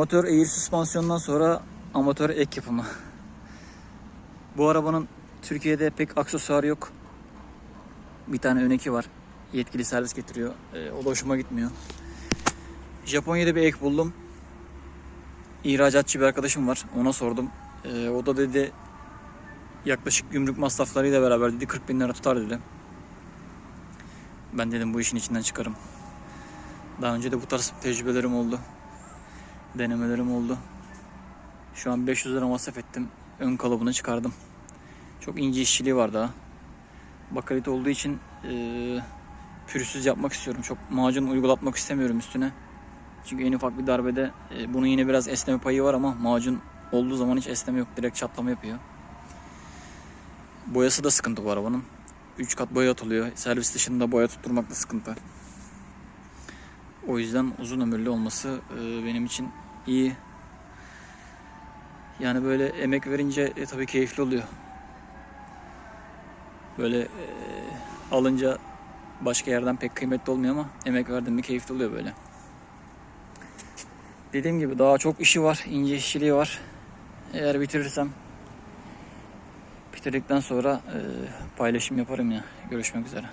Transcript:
Amatör eğir süspansiyondan sonra amatör ek yapımı. Bu arabanın Türkiye'de pek aksesuarı yok. Bir tane öneki var. Yetkili servis getiriyor. Ee, o da hoşuma gitmiyor. Japonya'da bir ek buldum. İhracatçı bir arkadaşım var. Ona sordum. Ee, o da dedi yaklaşık gümrük masraflarıyla beraber dedi 40 bin lira tutar dedi. Ben dedim bu işin içinden çıkarım. Daha önce de bu tarz tecrübelerim oldu. Denemelerim oldu. Şu an 500 lira masraf ettim. Ön kalıbını çıkardım. Çok ince işçiliği var daha. Bakalit olduğu için eee pürüzsüz yapmak istiyorum. Çok macun uygulatmak istemiyorum üstüne. Çünkü en ufak bir darbede e, bunun yine biraz esneme payı var ama macun olduğu zaman hiç esneme yok. Direkt çatlama yapıyor. Boyası da sıkıntı bu arabanın. 3 kat boya atılıyor. Servis dışında boya tutturmak da sıkıntı. O yüzden uzun ömürlü olması e, benim için iyi. Yani böyle emek verince e, tabii keyifli oluyor. Böyle e, alınca başka yerden pek kıymetli olmuyor ama emek verdim mi keyifli oluyor böyle. Dediğim gibi daha çok işi var, ince işçiliği var. Eğer bitirirsem bitirdikten sonra e, paylaşım yaparım ya. Görüşmek üzere.